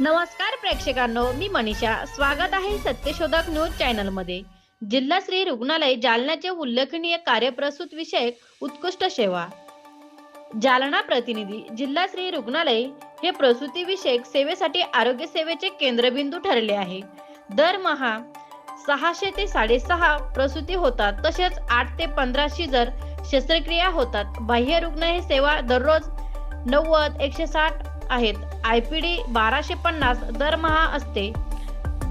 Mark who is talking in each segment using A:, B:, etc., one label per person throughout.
A: नमस्कार प्रेक्षकांनो मी मनीषा. स्वागत आहे सत्यशोधक न्यूज चॅनलमध्ये जिल्हा श्री रुग्णालय जालन्याचे उल्लेखनीय कार्यप्रसूत विषयक उत्कृष्ट सेवा. जालना प्रतिनिधी जिल्हा श्री रुग्णालय हे प्रसूती विषयक सेवेसाठी आरोग्य सेवेचे केंद्रबिंदू ठरले आहे. दरमहा सहाशे ते साडेसहा प्रसूती होतात तसेच आठ ते पंधराशे जर शस्त्रक्रिया होतात. बाह्य रुग्ण हे सेवा दररोज नव्वद एकशे साठ आहेत. आय पी डी बाराशे पन्नास दरमहा असते.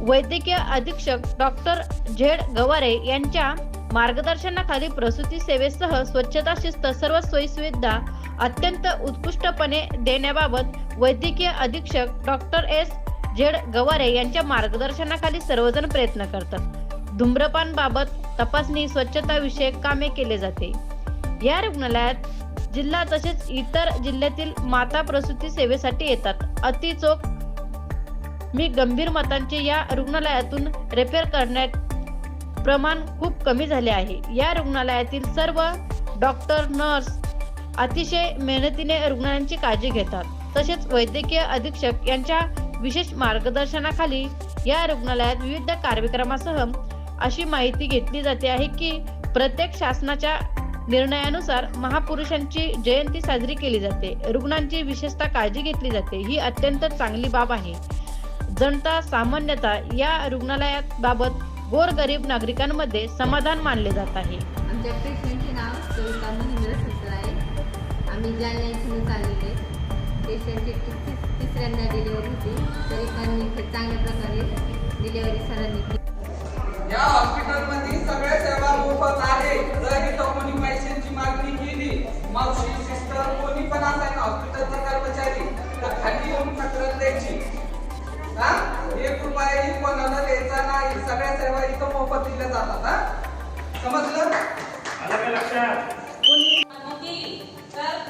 A: वैद्यकीय अधीक्षक डॉक्टर झेड गवारे यांच्या मार्गदर्शनाखाली प्रसूती सेवेसह स्वच्छता शिस्त सर्व सोयीसुविधा अत्यंत उत्कृष्टपणे देण्याबाबत वैद्यकीय अधीक्षक डॉक्टर एस झेड गवारे यांच्या मार्गदर्शनाखाली सर्वजण प्रयत्न करतात. धूम्रपान बाबत तपासणी स्वच्छता विषयक कामे केले जाते. या रुग्णालयात जिल्हा तसेच इतर जिल्ह्यातील माता प्रसूती सेवेसाठी येतात. अति चोख मी गंभीर मतांचे या रुग्णालयातून रेफर करण्यात प्रमाण खूप कमी झाले आहे. या रुग्णालयातील सर्व डॉक्टर नर्स अतिशय मेहनतीने रुग्णांची काळजी घेतात. तसेच वैद्यकीय अधीक्षक यांच्या विशेष मार्गदर्शनाखाली या रुग्णालयात विविध कार्यक्रमासह अशी माहिती घेतली जाते आहे की प्रत्येक शासनाच्या निर्णयानुसार महापुरुषांची जयंती साजरी केली जाते. रुग्णांची विशेषतः काळजी घेतली जाते. ही अत्यंत चांगली बाब आहे. जनता सामान्यतः या रुग्णालयात बाबत गोरगरीब नागरिकांमध्ये समाधान मानले जात आहे.
B: आमच्या पेशंटचे नाव कविता महेंद्र सत्तर आहे. आम्ही जालना इथूनच आलेले पेशंटची तिसऱ्यांदा डिलिव्हरी होती तरी पण चांगल्या प्रकारे डिलिव्हरी सरांनी
C: सगळ्या सेवा इथं मोफत दिल्या जातात हा. समजलं?
D: आलं का लक्षात?
E: तर